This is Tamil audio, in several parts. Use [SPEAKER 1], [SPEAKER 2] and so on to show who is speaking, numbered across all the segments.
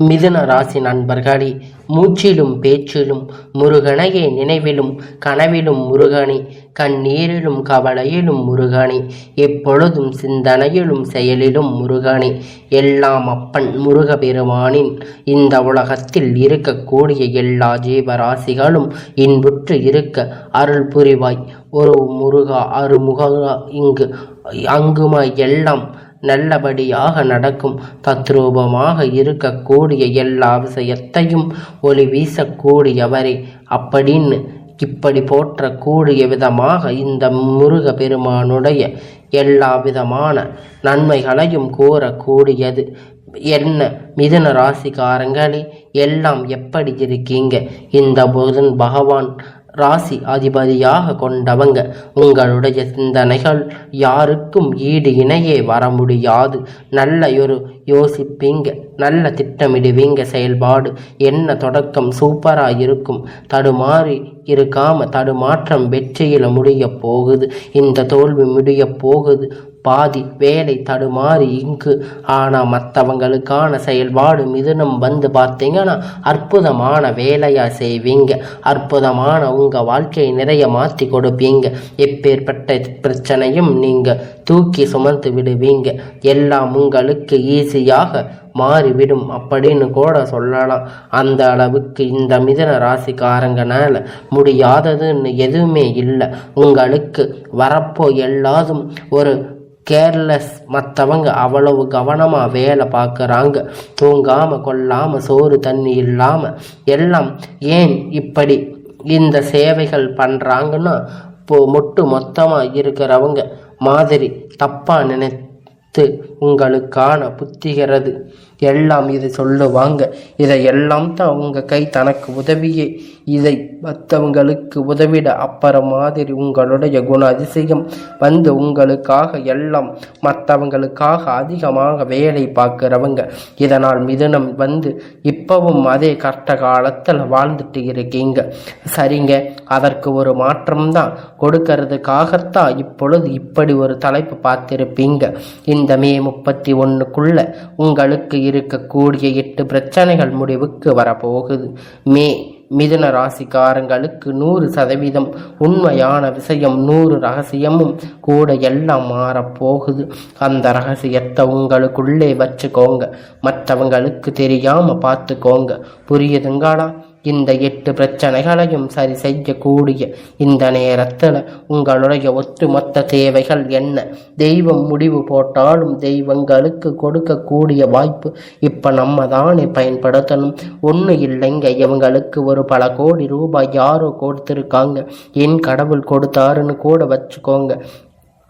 [SPEAKER 1] மிதுன ராசி நண்பர்களே மூச்சிலும் பேச்சிலும் முருகனையே நினைவிலும் கனவிலும் முருகனே கண்ணீரிலும் கவலையிலும் முருகனே எப்பொழுதும் சிந்தனையிலும் செயலிலும் முருகனே எல்லாம் அப்பன் முருகபெருமானின் இந்த உலகத்தில் இருக்கக்கூடிய எல்லா ஜீவராசிகளும் இன்புற்று இருக்க அருள் புரிவாய். ஒரு முருகா அருமுகா இங்கு அங்குமாய் எல்லாம் நல்லபடியாக நடக்கும். தத்ரூபமாக இருக்கக்கூடிய எல்லா விஷயத்தையும் ஒளி வீசக்கூடியவரே. அப்படின்னு இப்படி போற்றக்கூடிய விதமாக இந்த முருக பெருமானுடைய எல்லா விதமான நன்மைகளையும் கூறக்கூடியது. என்ன? மிதுன ராசிக்காரங்களே எல்லாம் எப்படி இருக்கீங்க? இந்த புதன் பகவான் ராசி அதிபதியாக கொண்டவங்க உங்களுடைய சிந்தனைகள் யாருக்கும் ஈடு இணையே வர முடியாது. நல்ல ஒரு யோசிப்பீங்க நல்ல திட்டமிடுவீங்க செயல்பாடு. என்ன தொடக்கம் சூப்பராக இருக்கும். தடுமாறி இருக்காம தடுமாற்றம் வெற்றியில் முடிய போகுது. இந்த தோல்வி முடிய போகுது. பாதி வேலை தடுமாறி இங்கு. ஆனால் மற்றவங்களுக்கான செயல்பாடு மிதுனம் வந்து பார்த்தீங்கன்னா அற்புதமான வேலையாக செய்வீங்க. அற்புதமான உங்கள் வாழ்க்கையை நிறைய மாற்றி கொடுப்பீங்க. எப்பேற்பட்ட பிரச்சனையும் நீங்கள் தூக்கி சுமந்து விடுவீங்க. எல்லாம் உங்களுக்கு ஈஸியாக மாறிவிடும் அப்படின்னு கூட சொல்லலாம். அந்த அளவுக்கு இந்த மிதன ராசிக்காரங்கனால முடியாததுன்னு எதுவுமே இல்லை. உங்களுக்கு வரப்போ எல்லாதும் ஒரு கேர்லெஸ் மற்றவங்க அவ்வளவு கவனமாக வேலை பார்க்குறாங்க. தூங்காமல் கொள்ளாமல் சோறு தண்ணி இல்லாமல் எல்லாம் ஏன் இப்படி இந்த சேவைகள் பண்ணுறாங்கன்னா இப்போ மொட்டு மொத்தமாக இருக்கிறவங்க மாதிரி தப்பாக நினைத்து உங்களுக்கான புத்திகிறது. எல்லாம் இதை சொல்லுவாங்க. இதை எல்லாம் தான் உங்கள் கை தனக்கு உதவியே. இதை மற்றவங்களுக்கு உதவிட அப்புறம் மாதிரி உங்களுடைய குண அதிசயம் வந்து உங்களுக்காக எல்லாம் மற்றவங்களுக்காக அதிகமாக வேலை பார்க்குறவங்க. இதனால் மிதுனம் வந்து இப்பவும் அதே கஷ்ட காலத்தில் வாழ்ந்துட்டு இருக்கீங்க. சரிங்க அதற்கு ஒரு மாற்றம் தான். கொடுக்கறதுக்காகத்தான் இப்பொழுது இப்படி ஒரு தலைப்பு பார்த்துருப்பீங்க. இந்த மே முப்பத்தி ஒன்றுக்குள்ள உங்களுக்கு இருக்கக்கூடிய எட்டு பிரச்சனைகள் முடிவுக்கு வரப்போகுது. மே மிதுன ராசிக்காரங்களுக்கு நூறு சதவீதம் உண்மையான விஷயம் நூறு ரகசியமும் கூட எல்லாம் மாறப்போகுது. அந்த ரகசியத்தை உங்களுக்குள்ளே வச்சுக்கோங்க. மற்றவங்களுக்கு தெரியாம பார்த்துக்கோங்க. புரியுதுங்களா? இந்த எட்டு பிரச்சனைகளையும் சரி செய்யக்கூடிய இந்த நேரத்தில் உங்களுடைய ஒட்டுமொத்த தேவைகள் என்ன? தெய்வம் முடிவு போட்டாலும் தெய்வங்களுக்கு கொடுக்கக்கூடிய வாய்ப்பு இப்போ நம்ம தானே பயன்படுத்தணும். ஒன்றும் இல்லைங்க இவங்களுக்கு ஒரு பல கோடி ரூபாய் யாரோ கொடுத்துருக்காங்க. என் கடவுள் கொடுத்தாருன்னு கூட வச்சுக்கோங்க.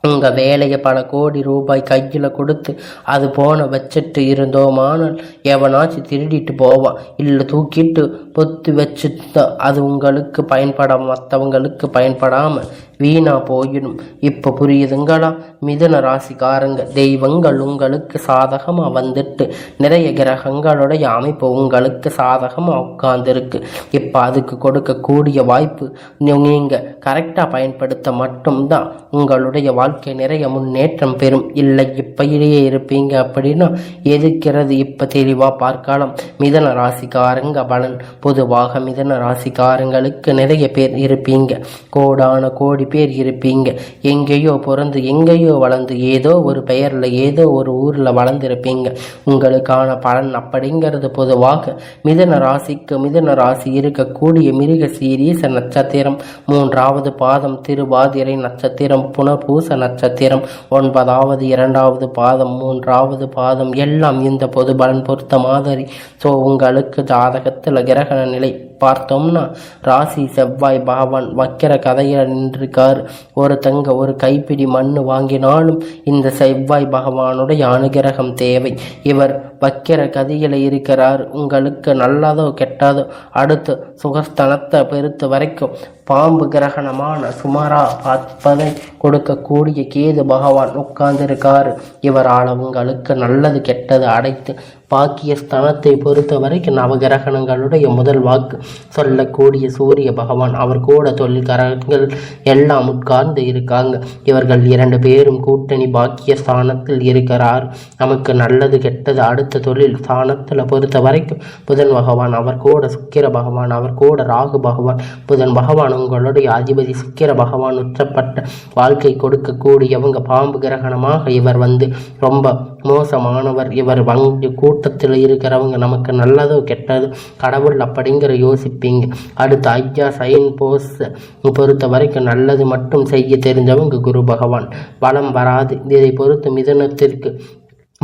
[SPEAKER 1] உங்கள் வேலையை பல கோடி ரூபாய் கையில் கொடுத்து அது போன வச்சுட்டு இருந்தோமானால் எவனாச்சும் திருடிட்டு போவான் இல்லை தூக்கிட்டு பொத்து வச்சுட்டு அது உங்களுக்கு பயன்பட மற்றவங்களுக்கு பயன்படாமல் வீணா போயிடும் இப்போ புரியுதுங்களா? மிதன ராசிக்காரங்க தெய்வங்கள் உங்களுக்கு சாதகமாக வந்துட்டு நிறைய கிரகங்களுடைய அமைப்பு உங்களுக்கு சாதகமாக உட்காந்துருக்கு இப்போ அதுக்கு கொடுக்கக்கூடிய வாய்ப்பு நீங்கள் கரெக்டாக பயன்படுத்த மட்டும்தான் உங்களுடைய வாழ்க்கை நிறைய முன்னேற்றம் பெறும். இல்லை இப்பயிலேயே இருப்பீங்க அப்படின்னா எதுக்கிறது இப்போ தெளிவாக பார்க்கலாம். மிதன ராசிக்காரங்க பலன். பொதுவாக மிதன ராசிக்காரங்களுக்கு நிறைய பேர் இருப்பீங்க. கோடான கோடி பேர் இருப்பீங்க. எங்கேயோ பிறந்து எங்கேயோ வளர்ந்து ஏதோ ஒரு பெயரில் ஏதோ ஒரு ஊரில் வளர்ந்துருப்பீங்க. உங்களுக்கான பலன் அப்படிங்கிறது பொதுவாக மிதன ராசிக்கு மிதன ராசி இருக்கக்கூடிய மிருக சீரீச நட்சத்திரம். மூன்றாவது பாதம் திருவாதிரை நட்சத்திரம் புனர்பூச நட்சத்திரம். ஒன்பதாவது இரண்டாவது பாதம் மூன்றாவது பாதம். எல்லாம் இந்த பொது பலன் பொறுத்த மாதிரி. ஸோ உங்களுக்கு ஜாதகத்தில் கிரகண நிலை பார்த்தோம்னா ராசி செவ்வாய் பகவான் வக்கிர கதையில் நின்றிருக்கார். தங்க ஒரு கைப்பிடி மண் வாங்கினாலும் இந்த செவ்வாய் பகவானுடைய அனுகிரகம் தேவை. இவர் வக்கிர கதியில் இருக்கிறார். உங்களுக்கு நல்லதோ கெட்டதோ அடுத்து சுகஸ்தனத்தை பெருத்த வரைக்கும் பாம்பு கிரகணமான சுமாரா பார்ப்பதை கொடுக்கக்கூடிய கேது பகவான் உட்கார்ந்திருக்கார். இவரால் உங்களுக்கு நல்லது கெட்டது அடைத்து பாக்கியஸ்தானத்தை பொறுத்த வரைக்கும் நவகிரகணங்களுடைய முதல் வாக்கு. சொல்லக்கூடிய சூரிய பகவான். அவர் கூட தொழில்கரங்கள் எல்லாம் உட்கார்ந்து இருக்காங்க. இவர்கள் இரண்டு பேரும் கூட்டணி பாக்கிய ஸ்தானத்தில் இருக்கிறார். நமக்கு நல்லது கெட்டது அடுத்த தொழில் ஸ்தானத்தில் பொறுத்த வரைக்கும் புதன் பகவான் அவர் கூட சுக்கிர பகவான் அவர் கூட ராகு பகவான். புதன் பகவான் உங்களுடைய அதிபதி சுக்கிர பகவான் உற்றப்பட்ட வாழ்க்கை கொடுக்கக்கூடியவங்க. பாம்பு கிரகணமாக இவர் வந்து ரொம்ப மோசமானவர். இவர் வங்கி கூட்டத்தில் இருக்கிறவங்க நமக்கு நல்லதோ கெட்டதோ கடவுள் அப்படிங்கிற யோசிப்பீங்க. அடுத்து ஐயா சைன் போஸ் பொறுத்த வரைக்கும் நல்லது மட்டும் செய்ய தெரிஞ்சவங்க குரு பகவான். பலம் வராது. இதை பொறுத்து மிதனத்திற்கு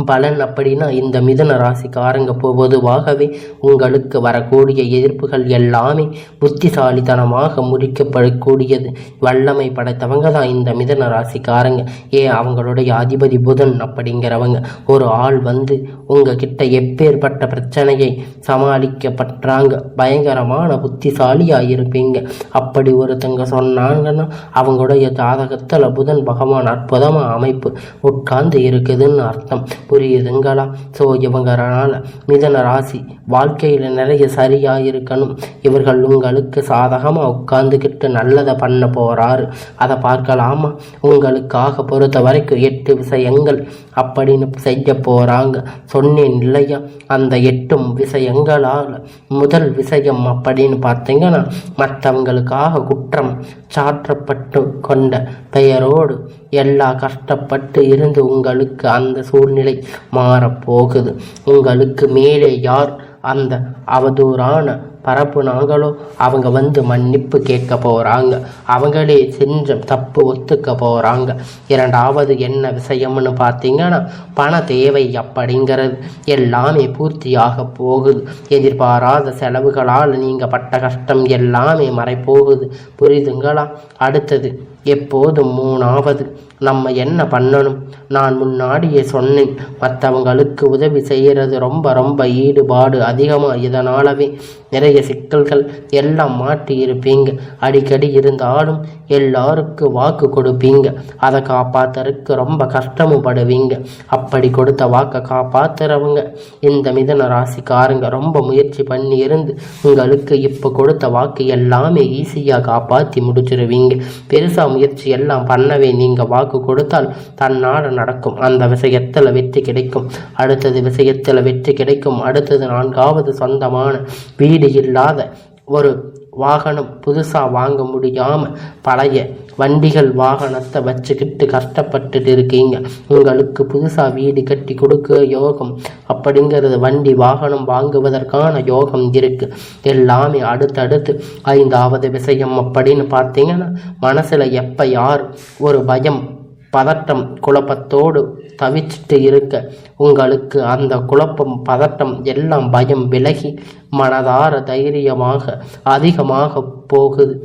[SPEAKER 1] பலன் அப்படின்னா இந்த மிதன ராசிக்காரங்க பொதுவாகவே உங்களுக்கு வரக்கூடிய எதிர்ப்புகள் எல்லாமே புத்திசாலித்தனமாக முடிக்கப்படக்கூடியது வல்லமை படைத்தவங்க தான் இந்த மிதன ராசிக்காரங்க. ஏன் அவங்களுடைய அதிபதி புதன் அப்படிங்கிறவங்க. ஒரு ஆள் வந்து உங்ககிட்ட எப்பேற்பட்ட பிரச்சனையை சமாளிக்கப்பட்டாங்க பயங்கரமான புத்திசாலியாக இருப்பீங்க. அப்படி ஒருத்தங்க சொன்னாங்கன்னா அவங்களுடைய ஜாதகத்தில் புதன் பகவான் அற்புதமாக அமைப்பு உட்கார்ந்து இருக்குதுன்னு அர்த்தம். புரியுதுங்களா? ஸோ இவங்களால் மிதன ராசி வாழ்க்கையில் நிறைய சரியாக இருக்கணும் இவர்கள் உங்களுக்கு சாதகமாக உட்காந்துக்கிட்டு நல்லதை பண்ண போகிறாரு அதை பார்க்கலாமா? உங்களுக்காக பொறுத்த வரைக்கும் எட்டு விஷயங்கள் அப்படின்னு செய்ய போகிறாங்க சொன்னேன் இல்லையா? அந்த எட்டும் விஷயங்களால் முதல் விஷயம் அப்படின்னு பார்த்தீங்கன்னா மற்றவங்களுக்காக குற்றம் சாற்றப்பட்டு கொண்ட பெயரோடு எல்லா கஷ்டப்பட்டு இருந்து உங்களுக்கு அந்த சூழ்நிலை மாறப்போகுது உங்களுக்கு மேலே யார் அந்த அவதூறான பரப்புனாங்களோ அவங்க வந்து மன்னிப்பு கேட்க போகிறாங்க அவங்களே செஞ்ச தப்பு ஒத்துக்க போகிறாங்க இரண்டாவது என்ன விஷயம்னு பார்த்தீங்கன்னா பண தேவை அப்படிங்கிறது எல்லாமே பூர்த்தியாக போகுது. எதிர்பாராத செலவுகளால் நீங்கள் பட்ட கஷ்டம் எல்லாமே மறைப்போகுது. புரியுதுங்களா? அடுத்தது எப்போதும் மூணாவது. நம்ம என்ன பண்ணணும்? நான் முன்னாடியே சொன்னேன் மற்றவங்களுக்கு உதவி செய்கிறது ரொம்ப ரொம்ப ஈடுபாடு அதிகமாக இதனாலவே நிறைய சிக்கல்கள் எல்லாம் மாட்டி இருப்பீங்க அடிக்கடி இருந்தாலும் எல்லாருக்கும் வாக்கு கொடுப்பீங்க. அதை காப்பாத்துறதுக்கு ரொம்ப கஷ்டமும் படுவீங்க. அப்படி கொடுத்த வாக்கை காப்பாத்துறவங்க இந்த மிதன ராசிக்காரங்க ரொம்ப முயற்சி பண்ணி இருந்து உங்களுக்கு இப்போ கொடுத்த வாக்கு எல்லாமே ஈஸியாக காப்பாற்றி முடிச்சிருவீங்க. பெருசாக முயற்சி எல்லாம் பண்ணவே நீங்கள் வாக்கு கொடுத்தால் தன்னால் நடக்கும். அந்த விஷயத்தில் வெற்றி கிடைக்கும். அடுத்தது விஷயத்தில் வெற்றி கிடைக்கும். அடுத்தது நான்காவது சொந்தமான வீடு இல்லாத ஒரு வாகனம் புதுசாக வாங்க முடியாமல் பழைய வண்டிகள் வாகனத்தை வச்சுக்கிட்டு கஷ்டப்பட்டுட்டு இருக்கீங்க. உங்களுக்கு புதுசாக வீடு கட்டி கொடுக்க யோகம் அப்படிங்கிறது வண்டி வாகனம் வாங்குவதற்கான யோகம் இருக்குது எல்லாமே அடுத்தடுத்து ஐந்தாவது விஷயம் அப்படின்னு பார்த்தீங்கன்னா மனசில் எப்போ யார் ஒரு பயம் பதட்டம் குழப்பத்தோடு தவிச்சிட்டு இருக்க உங்களுக்கு அந்த குழப்பம் பதட்டம் எல்லாம் பயம் விலகி மனதார தைரியமாக அதிகமாக போகுது.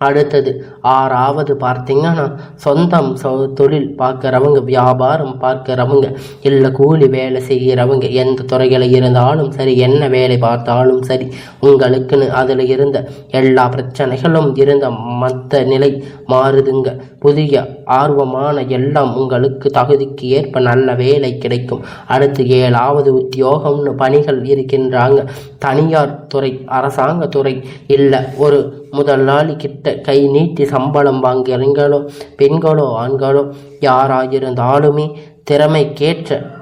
[SPEAKER 1] அடுத்தது ஆறாவது பார்த்தீங்கன்னா சொந்தம் சொ தொழில் பார்க்குறவங்க வியாபாரம் பார்க்குறவங்க இல்லை கூலி வேலை செய்கிறவங்க எந்த துறையில் இருந்தாலும் சரி என்ன வேலை பார்த்தாலும் சரி உங்களுக்குன்னு அதில் இருந்த எல்லா பிரச்சனைகளும் இருந்த மற்ற நிலை மாறுதுங்க. புதிய ஆர்வமான எல்லாம் உங்களுக்கு தகுதிக்கு ஏற்ப நல்ல வேலை கிடைக்கும். அடுத்து ஏழாவது உத்தியோகம்னு பணிகள் இருக்கின்றாங்க. தனியார் துறை அரசாங்க துறை இல்லை ஒரு முதலாளி கிட்ட கை நீட்டி சம்பளம் வாங்குறீங்களோ பெண்களோ ஆண்களோ யாராயிருந்தாலுமே திறமைக்கேற்ற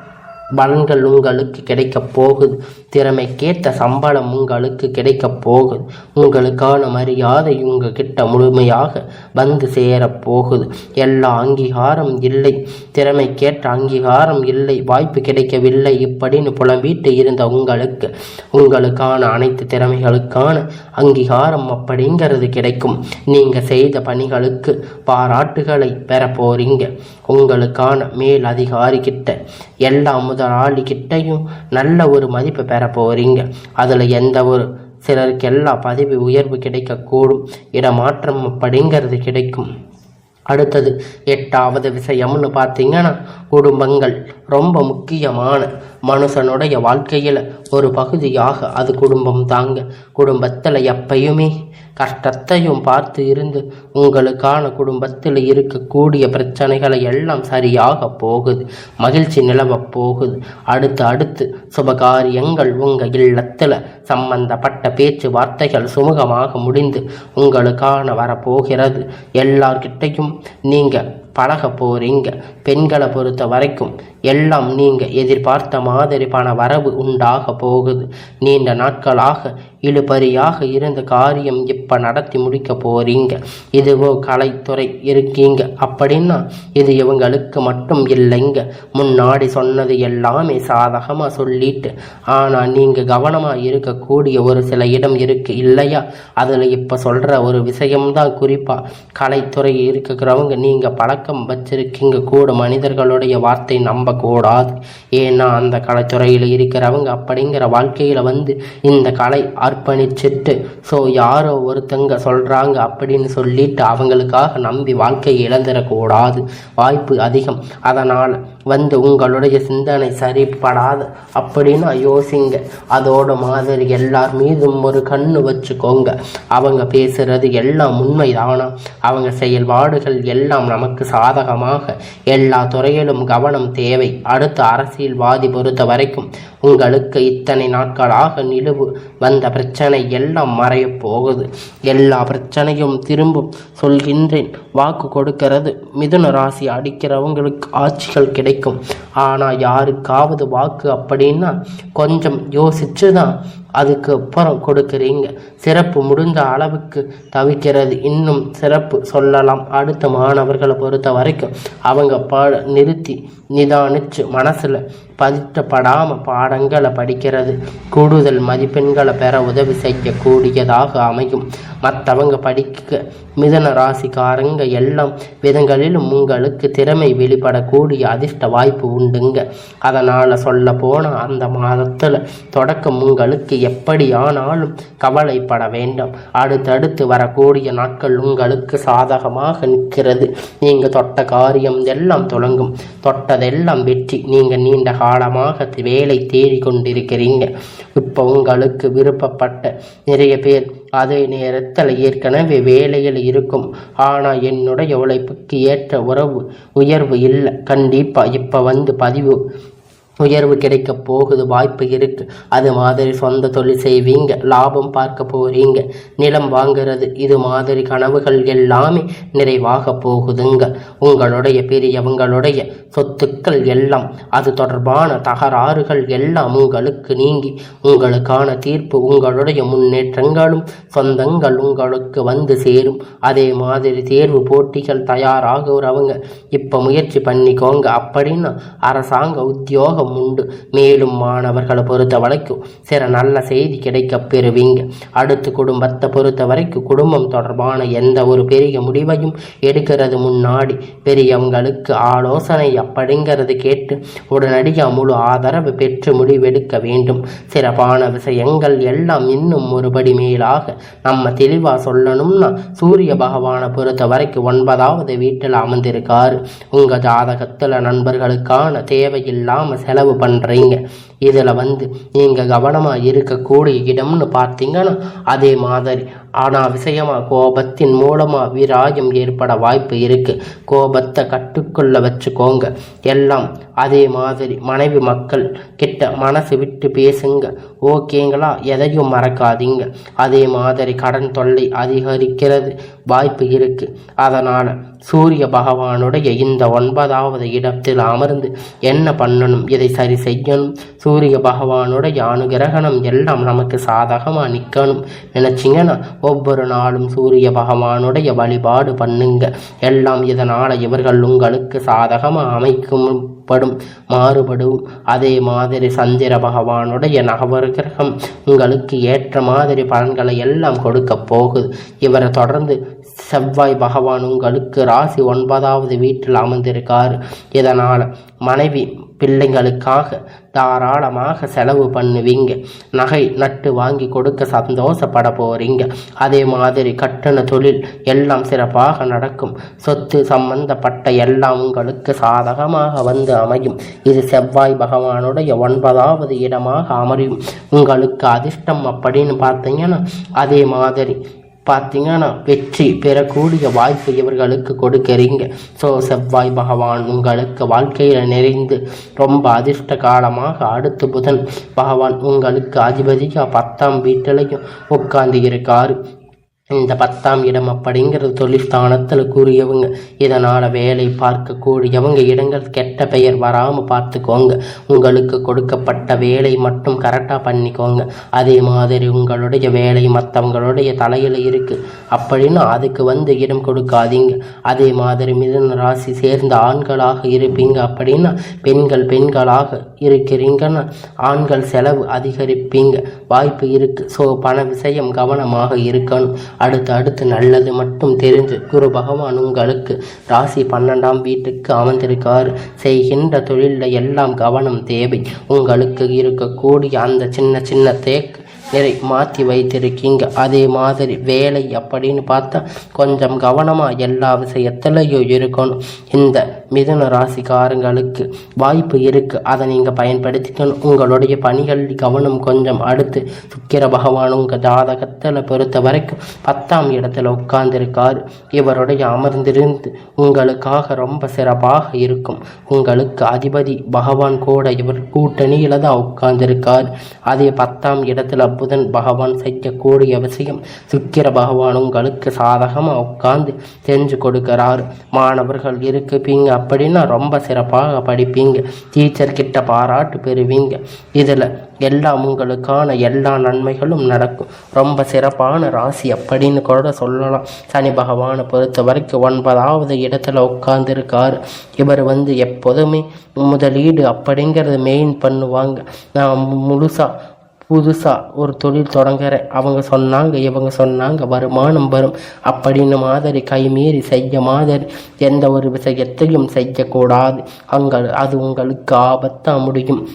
[SPEAKER 1] பலன்கள் உங்களுக்கு கிடைக்கப் போகுது. திறமைக்கேற்ற சம்பளம் உங்களுக்கு கிடைக்கப் போகுது. உங்களுக்கான மரியாதை உங்ககிட்ட முழுமையாக வந்து சேரப் போகுது. எல்லா அங்கீகாரம் இல்லை. திறமைக்கேற்ற அங்கீகாரம் இல்லை. வாய்ப்பு கிடைக்கவில்லை. இப்படின்னு புலம்பிட்டு இருந்த உங்களுக்கு உங்களுக்கான அனைத்து திறமைகளுக்கான அங்கீகாரம் அப்படிங்கிறது கிடைக்கும். நீங்கள் செய்த பணிகளுக்கு பாராட்டுகளை பெற போறீங்க. உங்களுக்கான மேல் அதிகாரி கிட்ட எல்லா முதலாளி கிட்டையும் நல்ல ஒரு மதிப்பு பெற போகிறீங்க அதில் எந்த ஒரு சிலருக்கு எல்லா பதவி உயர்வு கிடைக்கக்கூடும். இடமாற்றம் அப்படிங்கிறது கிடைக்கும். அடுத்தது எட்டாவது விஷயம்னு பார்த்தீங்கன்னா குடும்பங்கள் ரொம்ப முக்கியமான மனுஷனுடைய வாழ்க்கையில் ஒரு பகுதியாக அது குடும்பம் தாங்க. குடும்பத்தில் எப்பயுமே கஷ்டத்தையும் பார்த்து இருந்து உங்களுக்கான குடும்பத்தில் இருக்கக்கூடிய பிரச்சனைகளை எல்லாம் சரியாக போகுது. மகிழ்ச்சி நிலவ போகுது. அடுத்து அடுத்து சுபகாரியங்கள் உங்கள் இல்லத்தில் சம்பந்தப்பட்ட பேச்சுவார்த்தைகள் சுமூகமாக முடிந்து உங்களுக்கான வரப்போகிறது. எல்லார்கிட்டையும் நீங்கள் பழக போகிறீங்க பெண்களை பொறுத்த வரைக்கும் எல்லாம் நீங்கள் எதிர்பார்த்த மாதிரி பண வரவு உண்டாக போகுது. நீண்ட நாட்களாக இழுபறியாக இருந்த காரியம் இப்போ நடத்தி முடிக்க போகிறீங்க இதுவோ கலைத்துறை இருக்கீங்க. அப்படின்னா இது இவங்களுக்கு மட்டும் இல்லைங்க. முன்னாடி சொன்னது எல்லாமே சாதகமாக சொல்லிட்டு ஆனால் நீங்கள் கவனமாக இருக்கக்கூடிய ஒரு சில இடம் இருக்கு இல்லையா? அதில் இப்போ சொல்கிற ஒரு விஷயம்தான் குறிப்பாக கலைத்துறை இருக்கிறவங்க நீங்கள் பழக்கம் வச்சிருக்கீங்க. கூட மனிதர்களுடைய வார்த்தை கூடாது. ஏன்னா அந்த கலைத்துறையில் இருக்கிறவங்க அப்படிங்கிற வாழ்க்கையில் வந்து இந்த கலை அர்ப்பணிச்சிட்டு ஸோ யாரோ ஒருத்தங்க சொல்கிறாங்க அப்படின்னு சொல்லிட்டு அவங்களுக்காக நம்பி வாழ்க்கையை இழந்துடக்கூடாது. வாய்ப்பு அதிகம். அதனால் வந்து உங்களுடைய சிந்தனை சரிப்படாது அப்படின்னு யோசிங்க. அதோட மாதிரி எல்லார் மீதும் ஒரு கண்ணு வச்சுக்கோங்க. அவங்க பேசுறது எல்லாம் உண்மைதானா? அவங்க செயல்பாடுகள் எல்லாம் நமக்கு சாதகமாக. எல்லா துறையிலும் கவனம் தேவை. அடுத்த அரசியல்வாதி பொறுத்த வரைக்கும் உங்களுக்கு இத்தனை நாட்களாக நிலவு வந்த பிரச்சனை எல்லாம் மறையப் போகுது. எல்லா பிரச்சனையும் திரும்பும் சொல்கின்றேன். வாக்கு கொடுக்கிறது மிதுன ராசி அடிக்கிறவங்களுக்கு ஆட்சிகள் கிடைக்கும். ஆனால் யாருக்காவது வாக்கு அப்படின்னா கொஞ்சம் யோசிச்சு தான் அதுக்கு அப்புறம் கொடுக்குறீங்க. சிறப்பு முடிந்த அளவுக்கு தவிக்கிறது. இன்னும் சிறப்பு சொல்லலாம். அடுத்த மாணவர்களை பொறுத்த வரைக்கும் அவங்க பாட நிறுத்தி நிதானிச்சு மனசில் பதிட்டப்படாமல் பாடங்களை படிக்கிறது. கூடுதல் மதிப்பெண்களை பெற உதவி செய்யக்கூடியதாக அமையும். மற்றவங்க படிக்க மிதன ராசிக்காரங்க எல்லாம் விதங்களிலும் உங்களுக்கு திறமை வெளிப்படக்கூடிய அதிர்ஷ்ட வாய்ப்பு உண்டுங்க. அதனால் சொல்ல போனால் அந்த மாதத்தில் தொடக்கம் உங்களுக்கு எப்படியானாலும் கவலைப்பட வேண்டாம். அடுத்தடுத்து வரக்கூடிய நாட்கள் உங்களுக்கு சாதகமாக நிற்கிறது. நீங்கள் தொட்ட காரியம் எல்லாம் தொடங்கும். தொட்டதெல்லாம் வெற்றி. நீங்கள் நீண்ட காலமாக வேலை தேடி கொண்டிருக்கிறீங்க இப்போ உங்களுக்கு விருப்பப்பட்ட நிறைய பேர் அதே நேரத்தில் ஏற்கனவே வேலையில் இருக்கும். ஆனால் என்னுடைய உழைப்புக்கு ஏற்ற உறவு உயர்வு இல்லை. கண்டிப்பாக இப்போ வந்து பதிவு உயர்வு கிடைக்க போகுது வாய்ப்பு இருக்கு. அது மாதிரி சொந்த தொழில் செய்வீங்க லாபம் பார்க்க போறீங்க நிலம் வாங்குறது இது மாதிரி கனவுகள் எல்லாமே நிறைவாக போகுதுங்க. உங்களுடைய பெரியவங்களுடைய சொத்துக்கள் எல்லாம் அது தொடர்பான தகராறுகள் எல்லாம் உங்களுக்கு நீங்கி உங்களுக்கான தீர்ப்பு உங்களுடைய முன்னேற்றங்களும் சொந்தங்கள் உங்களுக்கு வந்து சேரும். அதே மாதிரி தேர்வு போட்டிகள் தயாராகிறவங்க இப்போ முயற்சி பண்ணிக்கோங்க. அப்படின்னா அரசாங்க உத்தியோகம் லாபம் உண்டு. மேலும் மாணவர்களை பொறுத்த வரைக்கும் சில நல்ல செய்தி கிடைக்க பெறுவீங்க. அடுத்து குடும்பத்தை பொறுத்த வரைக்கும் குடும்பம் தொடர்பான எந்த ஒரு பெரிய முடிவையும் எடுக்கிறது முன்னாடி பெரியவங்களுக்கு ஆலோசனை அப்படிங்கிறது கேட்டு உடனடியாக முழு ஆதரவு பெற்று முடிவெடுக்க வேண்டும். சிறப்பான விஷயங்கள் எல்லாம் இன்னும் ஒருபடி மேலாக நம்ம தெளிவாக சொல்லணும்னா சூரிய பகவானை பொறுத்த வரைக்கும் ஒன்பதாவது வீட்டில் அமர்ந்திருக்காரு. உங்கள் ஜாதகத்தில் நண்பர்களுக்கான தேவையில்லாமல் செலவு பண்ணுறீங்க இதில் வந்து நீங்கள் கவனமாக இருக்கக்கூடிய இடம்னு பார்த்தீங்கன்னா அதே மாதிரி ஆனால் விஷயமாக கோபத்தின் மூலமாக விராயம் ஏற்பட வாய்ப்பு இருக்குது கோபத்தை கட்டுக்குள்ள வச்சுக்கோங்க. எல்லாம் அதே மாதிரி மனைவி மக்கள் கிட்ட மனசு விட்டு பேசுங்க. ஓகேங்களா? எதையும் மறக்காதீங்க. அதே மாதிரி கடன் தொல்லை அதிகரிக்கிறது வாய்ப்பு இருக்குது அதனால் சூரிய பகவானுடைய இந்த ஒன்பதாவது இடத்தில் அமர்ந்து என்ன பண்ணணும்? இதை சரி செய்யணும். சூரிய பகவானுடைய அனுகிரகணம் எல்லாம் நமக்கு சாதகமாக நிற்கணும் நினச்சிங்கன்னா ஒவ்வொரு நாளும் சூரிய பகவானுடைய வழிபாடு பண்ணுங்க. எல்லாம் இதனால் இவர்கள் உங்களுக்கு சாதகமாக அமைக்கும் படும் மாறுபடும். அதே மாதிரி சந்திர பகவானுடைய நவகிரகம் உங்களுக்கு ஏற்ற மாதிரி பலன்களை எல்லாம் கொடுக்க போகுது. இவரை தொடர்ந்து செவ்வாய் பகவான் உங்களுக்கு ராசி ஒன்பதாவது வீட்டில் அமர்ந்திருக்கார். இதனால் மனைவி பிள்ளைங்களுக்காக தாராளமாக செலவு பண்ணுவீங்க. நகை நட்டு வாங்கி கொடுக்க சந்தோஷப்பட போறீங்க. அதே மாதிரி கட்டண தொழில் எல்லாம் சிறப்பாக நடக்கும். சொத்து சம்பந்தப்பட்ட எல்லாம் உங்களுக்கு சாதகமாக வந்து அமையும். இது செவ்வாய் பகவானுடைய ஒன்பதாவது இடமாக அமையும். உங்களுக்கு அதிர்ஷ்டம் அப்படின்னு பார்த்தீங்கன்னா அதே மாதிரி பார்த்தீங்கன்னா வெற்றி பெறக்கூடிய வாய்ப்பு இவர்களுக்கு கொடுக்குறீங்க. ஸோ செவ்வாய் பகவான் உங்களுக்கு வாழ்க்கையில் நிறைந்து ரொம்ப அதிர்ஷ்ட காலமாக அடுத்து புதன் பகவான் உங்களுக்கு அதிபதியாக பத்தாம் வீட்டிலையும் உட்கார்ந்து இருக்காரு. இந்த பத்தாம் இடம் அப்படிங்கிறது தொழிற்ஸ்தானத்தில் கூறியவங்க. இதனால் வேலை பார்க்கக்கூடியவங்க இடங்கள் கெட்ட பெயர் வராமல் பார்த்துக்கோங்க. உங்களுக்கு கொடுக்கப்பட்ட வேலை மட்டும் கரெக்டாக பண்ணிக்கோங்க. அதே மாதிரி உங்களுடைய வேலை மற்றவங்களுடைய தலையில் இருக்குது அப்படின்னு அதுக்கு வந்து இடம் கொடுக்காதீங்க. அதே மாதிரி மிதன ராசி சேர்ந்த ஆண்களாக இருப்பீங்க அப்படின்னா பெண்கள் பெண்களாக இருக்கிறீங்கன்னா ஆண்கள் செலவு அதிகரிப்பீங்க. வாய்ப்பு இருக்குது ஸோ பண விஷயம் கவனமாக இருக்கணும். அடுத்து அடுத்து நல்லது மட்டும் தெரிஞ்சு குரு பகவான் உங்களுக்கு ராசி பன்னெண்டாம் வீட்டுக்கு அமர்ந்திருக்கார். செய்கின்ற தொழிலில் எல்லாம் கவனம் தேவை. உங்களுக்கு இருக்கக்கூடிய அந்த சின்ன சின்ன தேக்கு நிறை மாற்றி வைத்திருக்கீங்க. அதே மாதிரி வேலை அப்படின்னு பார்த்தா கொஞ்சம் கவனமாக எல்லா விஷயத்துலையும் இருக்கணும். இந்த மிதுன ராசிக்காரங்களுக்கு வாய்ப்பு இருக்குது அதை நீங்கள் பயன்படுத்திக்கணும். உங்களுடைய பணிகள் கவனம் கொஞ்சம் அடுத்து சுக்கிர பகவான் உங்கள் ஜாதகத்தில் பொறுத்த வரைக்கும் பத்தாம் இடத்துல உட்கார்ந்துருக்காரு. இவருடைய அமர்ந்திருந்து உங்களுக்காக ரொம்ப சிறப்பாக இருக்கும். உங்களுக்கு அதிபதி பகவான் கூட இவர் கூட்டணியில் தான் உட்கார்ந்துருக்கார். அதே பத்தாம் இடத்துல புதன் பகவான் செய்யக்கூடிய விஷயம். சுக்கிர பகவான் உங்களுக்கு சாதகமாக உட்காந்து செஞ்சு கொடுக்கிறார். மாணவர்கள் இருக்குப்பீங்க அப்படின்னா ரொம்ப சிறப்பாக படிப்பீங்க. டீச்சர் கிட்ட பாராட்டு பெறுவீங்க. இதில் எல்லாம் உங்களுக்கான எல்லா நன்மைகளும் நடக்கும். ரொம்ப சிறப்பான ராசி அப்படின்னு கூட சொல்லலாம். சனி பகவானை பொறுத்த வரைக்கும் ஒன்பதாவது இடத்துல உட்காந்துருக்கார் இவர் வந்து எப்போதுமே முதலீடு அப்படிங்கிறத மெயின் பண்ணுவாங்க. நான் முழுசாக புதுசாக ஒரு தொழில் தொடங்குற அவங்க சொன்னாங்க இவங்க சொன்னாங்க வருமானம் வரும். அப்படின்னு மாதிரி கைமீறி செய்ய மாதிரி எந்த ஒரு விஷயத்தையும் செய்யக்கூடாது. அங்கே அது உங்களுக்கு ஆபத்தாக முடியும்.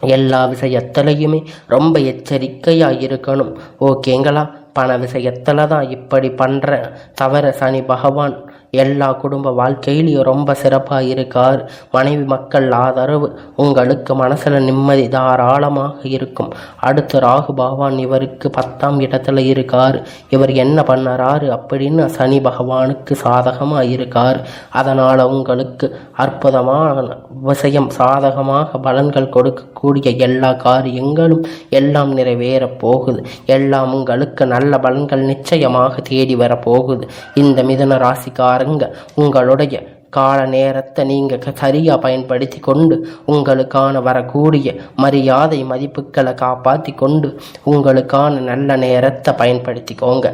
[SPEAKER 1] எல்லா விஷயத்துலையுமே ரொம்ப எச்சரிக்கையாக இருக்கணும். ஓகேங்களா? பண விஷயத்தில் தான் இப்படி பண்ணுற தவிர சனி பகவான் எல்லா குடும்ப வாழ்க்கையிலையும் ரொம்ப சிறப்பாக இருக்கார். மனைவி மக்கள் ஆதரவு உங்களுக்கு மனசில் நிம்மதி தாராளமாக இருக்கும். அடுத்து ராகு பகவான் இவருக்கு பத்தாம் இடத்துல இருக்கார். இவர் என்ன பண்ணறாரு அப்படின்னு சனி பகவானுக்கு சாதகமாக இருக்கார். அதனால் உங்களுக்கு அற்புதமான விஷயம் சாதகமாக பலன்கள் கொடுக்கக்கூடிய எல்லா காரியங்களும் எல்லாம் நிறைவேற போகுது. எல்லாம் உங்களுக்கு நல்ல பலன்கள் நிச்சயமாக தேடி வரப்போகுது போகுது. இந்த மிதன ராசிக்கார பாருங்க. உங்களுடைய கால நேரத்தை நீங்கள் சரியாக பயன்படுத்தி கொண்டு உங்களுக்கான வரக்கூடிய மரியாதை மதிப்புகளை காப்பாற்றி கொண்டு உங்களுக்கான நல்ல நேரத்தை பயன்படுத்திக்கோங்க.